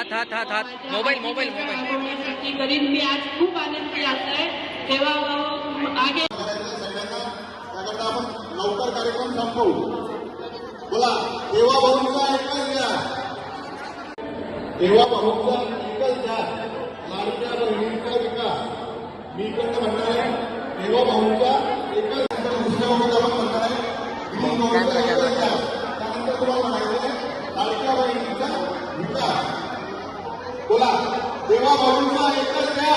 हात हात हात हात मोबाईल मोबाईल मोबाईल. होण्यासाठी मी आज खूप आनंदी आहे तेव्हा आगे सगळ्यांना आपण लवकर कार्यक्रम संपवू बोला तेव्हा भरूनचा एकच द्या. तेव्हा भरूनचा एकच द्या लाडक्या बहिणींचा विकास. मी इकडनं म्हणणार आहे देवा भाऊंचा एकच नंतर दुसऱ्या वखत आपण म्हणणार आहे वीज भाऊंचा एकच द्या त्यानंतर तुम्हाला म्हणायचं आहे लाडक्या बहिणींचा विकास बोला. देवा भाऊंचा एकच द्या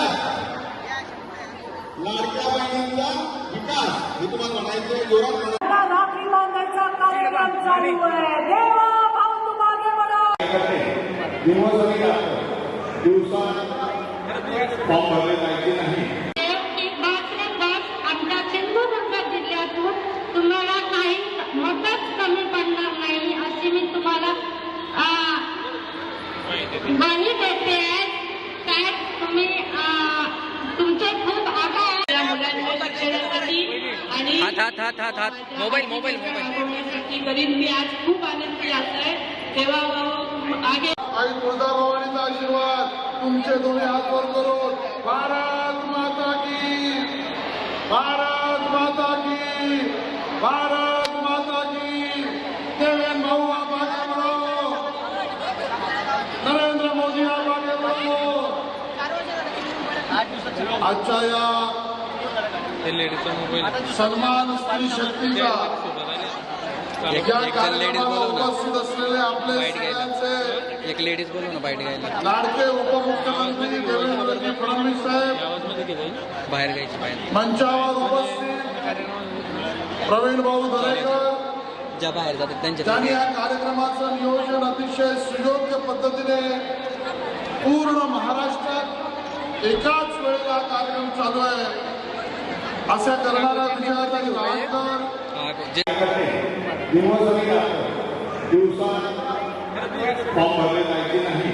लाडक्या बहिणींचा विकास. हे तुम्हाला म्हणायचं आहे जोरात म्हणा. राखी बांधायचा कार्यक्रम चालू आहे. देवा भाऊ तुम्हाला बडा दिवसात फॉर्म भरले जायचे नाही. ग्वाही देते त्यात तुम्ही तुमचे खूप आभार आपल्या मुलांच्या शिक्षणासाठी आणि हात हात हात हात हात. Mobile mobile mobile. करीन. मी आज खूप आनंदी आहे तेव्हा आगे आई तुळजाभवानीचा आशीर्वाद. तुमचे दोन्ही हात वर करून भारत माता की भारत माता की भारत माता की देवेन भाऊ आप आगे बढ़ो नरेंद्र मोदी आप आगे बढ़ो आजच्या या सन्मान स्त्री शक्तीचा या कार्यक्रमाला उपस्थित असलेले आपले. सगळ्यांचे एक लेडीज बोलव ना बाईट घ्यायला. लाडके उपमुख्यमंत्री देवेंद्रजी फडणवीस साहेब. बाहेर घ्यायची बाहेर. मंचावर उपस्थित प्रवीण भाऊ दरेकर. ज्या बाहेर जातात त्यांच्या या कार्यक्रमाचं नियोजन अतिशय सुयोग्य पद्धतीने पूर्ण महाराष्ट्रात एकाच वेळेला कार्यक्रम चालू आहे. अशा करणारा विचार राळकर हा, जे फॉर्म भरले जायचे नाही.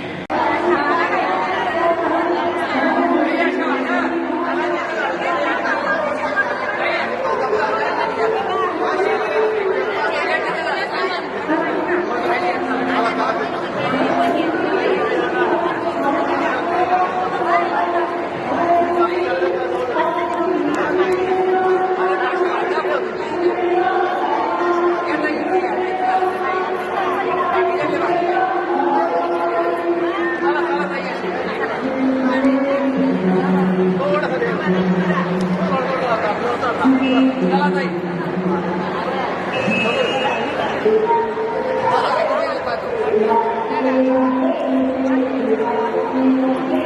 Thank you.